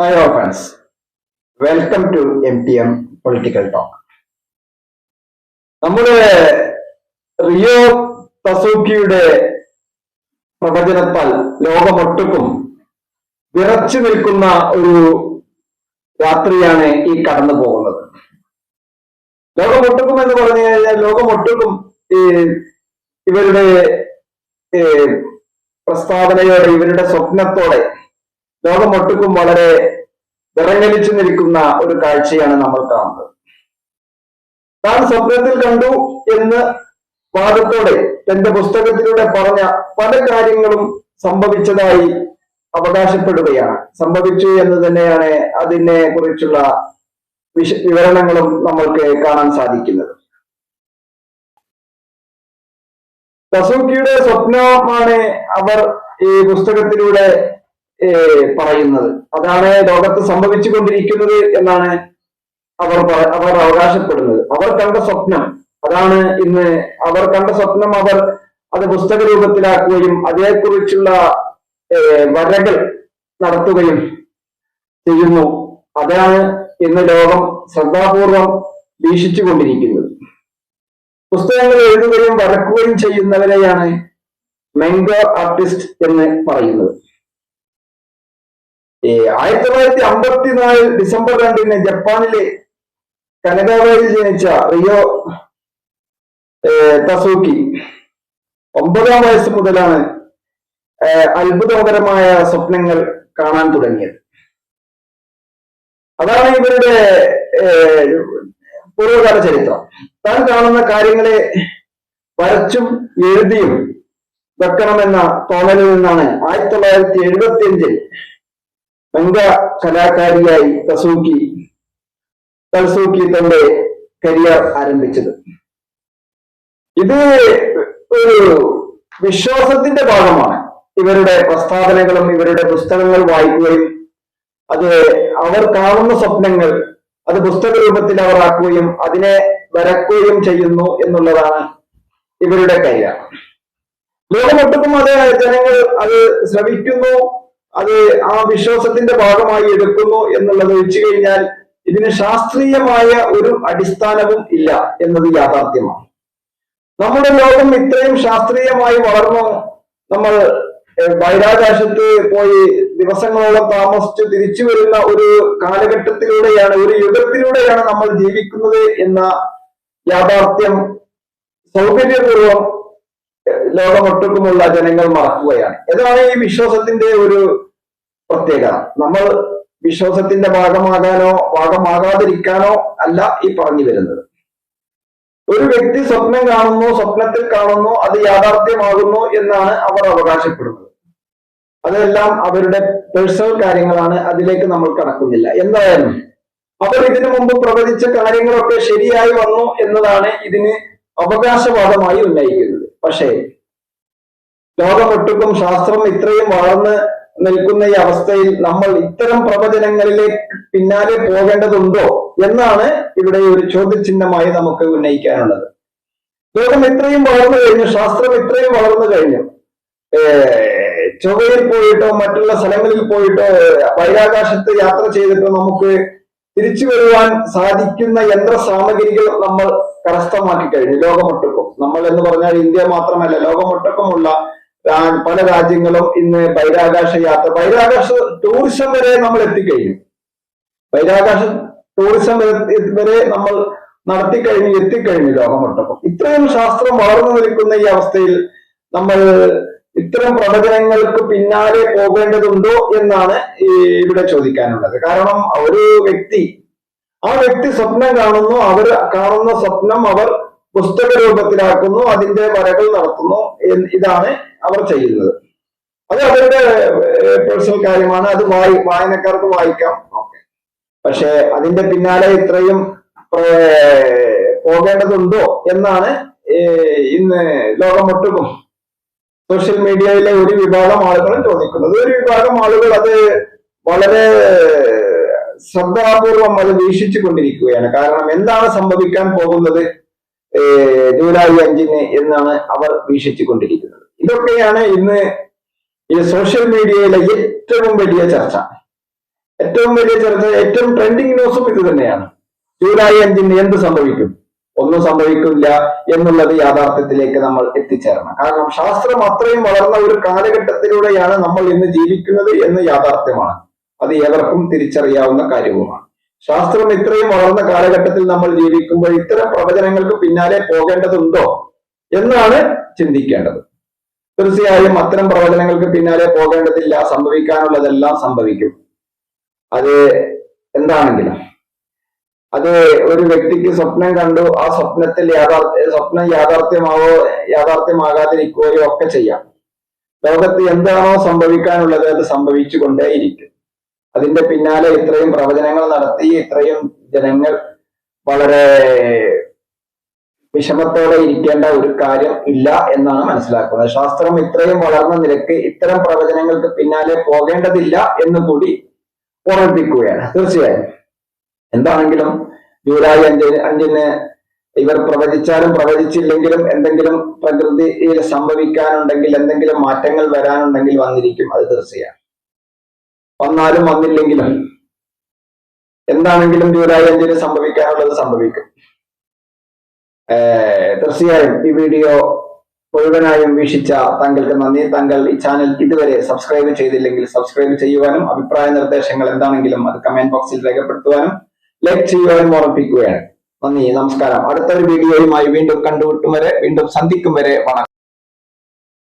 All friends welcome to M T M political talk നമ്മുടെ Ryo തസൂക്കിയുടെ പ്രവചനത്താൽ ലോകമൊട്ടുക്കും വിറച്ചു നിൽക്കുന്ന ഒരു രാത്രിയാണ് ഈ കടന്നു പോകുന്നത്. ലോകമൊട്ടുക്കും എന്ന് പറഞ്ഞു കഴിഞ്ഞാൽ ലോകമൊട്ടുക്കും ഈ ഇവരുടെ പ്രസ്താവനയോടെ ഇവരുടെ സ്വപ്നത്തോടെ ലോകമൊട്ടുക്കും വളരെ വിറങ്ങലിച്ചു നിൽക്കുന്ന ഒരു കാഴ്ചയാണ് നമ്മൾ കാണുന്നത്. താൻ സ്വപ്നത്തിൽ കണ്ടു എന്ന് വാദത്തോടെ തന്റെ പുസ്തകത്തിലൂടെ പറഞ്ഞ പല കാര്യങ്ങളും സംഭവിച്ചതായി അവകാശപ്പെടുകയാണ്. സംഭവിച്ചു എന്ന് തന്നെയാണ് അതിനെ കുറിച്ചുള്ള വിശ വിവരണങ്ങളും നമ്മൾക്ക് കാണാൻ സാധിക്കുന്നത്. തസൂക്കിയുടെ സ്വപ്നമാണ് അവർ ഈ പുസ്തകത്തിലൂടെ പറയുന്നത്. അതാണ് ലോകത്ത് സംഭവിച്ചു കൊണ്ടിരിക്കുന്നത് എന്നാണ് അവർ അവർ അവകാശപ്പെടുന്നത്. അവർ കണ്ട സ്വപ്നം അതാണ് ഇന്ന് അവർ കണ്ട സ്വപ്നം അവർ അത് പുസ്തക രൂപത്തിലാക്കുകയും അതേക്കുറിച്ചുള്ള വരകൾ നടത്തുകയും ചെയ്യുന്നു. അതാണ് ഇന്ന് ലോകം ശ്രദ്ധാപൂർവം വീക്ഷിച്ചുകൊണ്ടിരിക്കുന്നത്. പുസ്തകങ്ങൾ എഴുതുകയും വരക്കുകയും ചെയ്യുന്നവരെയാണ് മെങ്കോ ആർട്ടിസ്റ്റ് എന്ന് പറയുന്നത്. ഈ ആയിരത്തി തൊള്ളായിരത്തി അമ്പത്തിനാല് ഡിസംബർ രണ്ടിന് ജപ്പാനിലെ കനകാവയിൽ ജനിച്ച റിയോ തസൂക്കി ഒമ്പതാം വയസ്സ് മുതലാണ് അത്ഭുതകരമായ സ്വപ്നങ്ങൾ കാണാൻ തുടങ്ങിയത്. അതാണ് ഇവരുടെ പൂർവകാല ചരിത്രം. താൻ കാണുന്ന കാര്യങ്ങളെ വരച്ചും എഴുതിയും വെക്കണമെന്ന തോന്നലിൽ നിന്നാണ് ആയിരത്തി തൊള്ളായിരത്തി എഴുപത്തി അഞ്ചിൽ രംഗ കലാകാരിയായി തസൂക്കി തൽസൂക്കി തന്റെ കരിയർ ആരംഭിച്ചത്. ഇത് ഒരു വിശ്വാസത്തിന്റെ ഭാഗമാണ്. ഇവരുടെ പ്രസ്താവനകളും ഇവരുടെ പുസ്തകങ്ങൾ വായിക്കുകയും അത് അവർ കാണുന്ന സ്വപ്നങ്ങൾ അത് പുസ്തക രൂപത്തിൽ അവർ ആക്കുകയും അതിനെ വരക്കുകയും ചെയ്യുന്നു എന്നുള്ളതാണ് ഇവരുടെ കരിയർ. ലോകമൊട്ടുക്കും അത് ജനങ്ങൾ അത് ശ്രവിക്കുന്നു അത് ആ വിശ്വാസത്തിന്റെ ഭാഗമായി എടുക്കുന്നു എന്നുള്ളത് വെച്ച് കഴിഞ്ഞാൽ ഇതിന് ശാസ്ത്രീയമായ ഒരു അടിസ്ഥാനവും ഇല്ല എന്നത് യാഥാർത്ഥ്യമാണ്. നമ്മുടെ ലോകം ഇത്രയും ശാസ്ത്രീയമായി വളർന്നു. നമ്മൾ ബഹിരാകാശത്ത് പോയി ദിവസങ്ങളോളം താമസിച്ച് തിരിച്ചു വരുന്ന ഒരു കാലഘട്ടത്തിലൂടെയാണ് ഒരു യുഗത്തിലൂടെയാണ് നമ്മൾ ജീവിക്കുന്നത് എന്ന യാഥാർത്ഥ്യം സൗകര്യപൂർവം ലോകമൊട്ടുക്കുമുള്ള ജനങ്ങൾ മറക്കുകയാണ്. ഇതാണ് ഈ വിശ്വാസത്തിന്റെ ഒരു പ്രത്യേകത. നമ്മൾ വിശ്വാസത്തിന്റെ ഭാഗമാകാനോ ഭാഗമാകാതിരിക്കാനോ അല്ല ഈ പറഞ്ഞു വരുന്നത്. ഒരു വ്യക്തി സ്വപ്നം കാണുന്നു സ്വപ്നത്തിൽ കാണുന്നു അത് യാഥാർത്ഥ്യമാകുന്നു എന്നാണ് അവർ അവകാശപ്പെടുന്നത്. അതെല്ലാം അവരുടെ പേഴ്സണൽ കാര്യങ്ങളാണ് അതിലേക്ക് നമ്മൾ കടക്കുന്നില്ല. എന്തായാലും അവർ ഇതിനു മുമ്പ് പ്രവചിച്ച കാര്യങ്ങളൊക്കെ ശരിയായി വന്നു എന്നതാണ് ഇതിന് അവകാശവാദമായി ഉന്നയിക്കുന്നത്. പക്ഷേ ലോകമൊട്ടുക്കും ശാസ്ത്രം ഇത്രയും വളർന്ന് നിൽക്കുന്ന ഈ അവസ്ഥയിൽ നമ്മൾ ഇത്തരം പ്രവചനങ്ങളിലേക്ക് പിന്നാലെ പോകേണ്ടതുണ്ടോ എന്നാണ് ഇവിടെ ഒരു ചോദ്യചിഹ്നമായി നമുക്ക് ഉന്നയിക്കാനുള്ളത്. ലോകം ഇത്രയും വളർന്നു കഴിഞ്ഞു ശാസ്ത്രം ഇത്രയും വളർന്നു കഴിഞ്ഞു. ചൊവ്വയിൽ പോയിട്ടോ മറ്റുള്ള സ്ഥലങ്ങളിൽ പോയിട്ടോ ബഹിരാകാശത്ത് യാത്ര ചെയ്തിട്ടോ നമുക്ക് തിരിച്ചു വരുവാൻ സാധിക്കുന്ന യന്ത്ര സാമഗ്രികൾ നമ്മൾ കരസ്ഥമാക്കി കഴിഞ്ഞു ലോകമൊട്ടുക്കും. നമ്മൾ എന്ന് പറഞ്ഞാൽ ഇന്ത്യ മാത്രമല്ല ലോകമൊട്ടുക്കുമുള്ള പല രാജ്യങ്ങളും ഇന്ന് ബഹിരാകാശ യാത്ര ബഹിരാകാശ ടൂറിസം വരെ നമ്മൾ എത്തിക്കഴിഞ്ഞു. ബഹിരാകാശ ടൂറിസം വരെ- നമ്മൾ നടത്തിക്കഴിഞ്ഞു എത്തിക്കഴിഞ്ഞു ലോകമൊട്ടപ്പം ഇത്രയും ശാസ്ത്രം വളർന്നു നിൽക്കുന്ന ഈ അവസ്ഥയിൽ നമ്മൾ ഇത്തരം പ്രവചനങ്ങൾക്ക് പിന്നാലെ പോകേണ്ടതുണ്ടോ എന്നാണ് ഇവിടെ ചോദിക്കാനുള്ളത്. കാരണം ഒരു വ്യക്തി ആ വ്യക്തി സ്വപ്നം കാണുന്നു അവർ കാണുന്ന സ്വപ്നം അവർ പുസ്തക രൂപത്തിലാക്കുന്നു അതിന്റെ വരകൾ നടത്തുന്നു ഇതാണ് അവർ ചെയ്യുന്നത്. അത് അവരുടെ പേഴ്സണൽ കാര്യമാണ്. അത് വായി വായനക്കാർക്ക് വായിക്കാം. ഓക്കെ. പക്ഷെ അതിന്റെ പിന്നാലെ ഇത്രയും പോകേണ്ടതുണ്ടോ എന്നാണ് ഇന്ന് ഇന്ന് ലോകമൊട്ടുക്കും സോഷ്യൽ മീഡിയയിലെ ഒരു വിഭാഗം ആളുകളും ചോദിക്കുന്നത്. ഒരു വിഭാഗം ആളുകൾ അത് വളരെ ശ്രദ്ധാപൂർവം അത് വീക്ഷിച്ചു കൊണ്ടിരിക്കുകയാണ് കാരണം എന്താണ് സംഭവിക്കാൻ പോകുന്നത്? ജൂലൈ അഞ്ചിന് എന്നാണ് അവർ വീക്ഷിച്ചു കൊണ്ടിരിക്കുന്നത് ഇതൊക്കെയാണ് ഇന്ന് ഈ സോഷ്യൽ മീഡിയയിലെ ഏറ്റവും വലിയ ചർച്ച. ഏറ്റവും വലിയ ചർച്ച ഏറ്റവും ട്രെൻഡിങ് ന്യൂസും ഇത് തന്നെയാണ്. ജൂലൈ അഞ്ചിന് എന്ത് സംഭവിക്കും? ഒന്നും സംഭവിക്കില്ല എന്നുള്ളത് യാഥാർത്ഥ്യത്തിലേക്ക് നമ്മൾ എത്തിച്ചേരണം. കാരണം ശാസ്ത്രം അത്രയും വളർന്ന ഒരു കാലഘട്ടത്തിലൂടെയാണ് നമ്മൾ ഇന്ന് ജീവിക്കുന്നത് എന്ന് യാഥാർത്ഥ്യമാണ്. അത് ഏവർക്കും തിരിച്ചറിയാവുന്ന കാര്യവുമാണ്. ശാസ്ത്രം ഇത്രയും വളർന്ന കാലഘട്ടത്തിൽ നമ്മൾ ജീവിക്കുമ്പോൾ ഇത്തരം പ്രവചനങ്ങൾക്ക് പിന്നാലെ പോകേണ്ടതുണ്ടോ എന്നാണ് ചിന്തിക്കേണ്ടത്. തീർച്ചയായും അത്തരം പ്രവചനങ്ങൾക്ക് പിന്നാലെ പോകേണ്ടതില്ല സംഭവിക്കാനുള്ളതെല്ലാം സംഭവിക്കും. അത് എന്താണെങ്കിലും. അത് ഒരു വ്യക്തിക്ക് സ്വപ്നം കണ്ടു ആ സ്വപ്നത്തിൽ യാഥാർത്ഥ്യ സ്വപ്നം യാഥാർത്ഥ്യമാവോ യാഥാർത്ഥ്യമാകാതിരിക്കുകയോ ഒക്കെ ചെയ്യാം. ലോകത്ത് എന്താണോ സംഭവിക്കാനുള്ളത് അത് സംഭവിച്ചു കൊണ്ടേയിരിക്കും അതിന്റെ പിന്നാലെ ഇത്രയും പ്രവചനങ്ങൾ നടത്തി ഇത്രയും ജനങ്ങൾ വളരെ വിഷമത്തോടെ ഇരിക്കേണ്ട ഒരു കാര്യം ഇല്ല എന്നാണ് മനസ്സിലാക്കുന്നത്. ശാസ്ത്രം ഇത്രയും വളർന്ന നിരക്ക് ഇത്തരം പ്രവചനങ്ങൾക്ക് പിന്നാലെ പോകേണ്ടതില്ല എന്ന് കൂടി ഓർമ്മിപ്പിക്കുകയാണ് തീർച്ചയായും. എന്താണെങ്കിലും ജൂലൈ അഞ്ചിന് അഞ്ചിന് ഇവർ പ്രവചിച്ചാലും പ്രവചിച്ചില്ലെങ്കിലും എന്തെങ്കിലും പ്രകൃതിയിൽ സംഭവിക്കാനുണ്ടെങ്കിൽ എന്തെങ്കിലും മാറ്റങ്ങൾ വരാനുണ്ടെങ്കിൽ വന്നിരിക്കും അത് തീർച്ചയാണ് വന്നാലും വന്നില്ലെങ്കിലും എന്താണെങ്കിലും ജൂലൈ അഞ്ചിന് സംഭവിക്കാനുള്ളത് സംഭവിക്കും. തീർച്ചയായും ഈ വീഡിയോ മുഴുവനായും വീക്ഷിച്ച താങ്കൾക്ക് നന്ദി. താങ്കൾ ഈ ചാനൽ ഇതുവരെ സബ്സ്ക്രൈബ് ചെയ്തില്ലെങ്കിൽ സബ്സ്ക്രൈബ് ചെയ്യുവാനും അഭിപ്രായ നിർദ്ദേശങ്ങൾ എന്താണെങ്കിലും അത് കമന്റ് ബോക്സിൽ രേഖപ്പെടുത്തുവാനും ലൈക്ക് ചെയ്യുവാനും ഓർമ്മിപ്പിക്കുകയാണ്. നന്ദി നമസ്കാരം. അടുത്തൊരു വീഡിയോയുമായി വീണ്ടും കണ്ടുമുട്ടും വരെ വീണ്ടും സന്ധിക്കും വരെ. വണക്കം.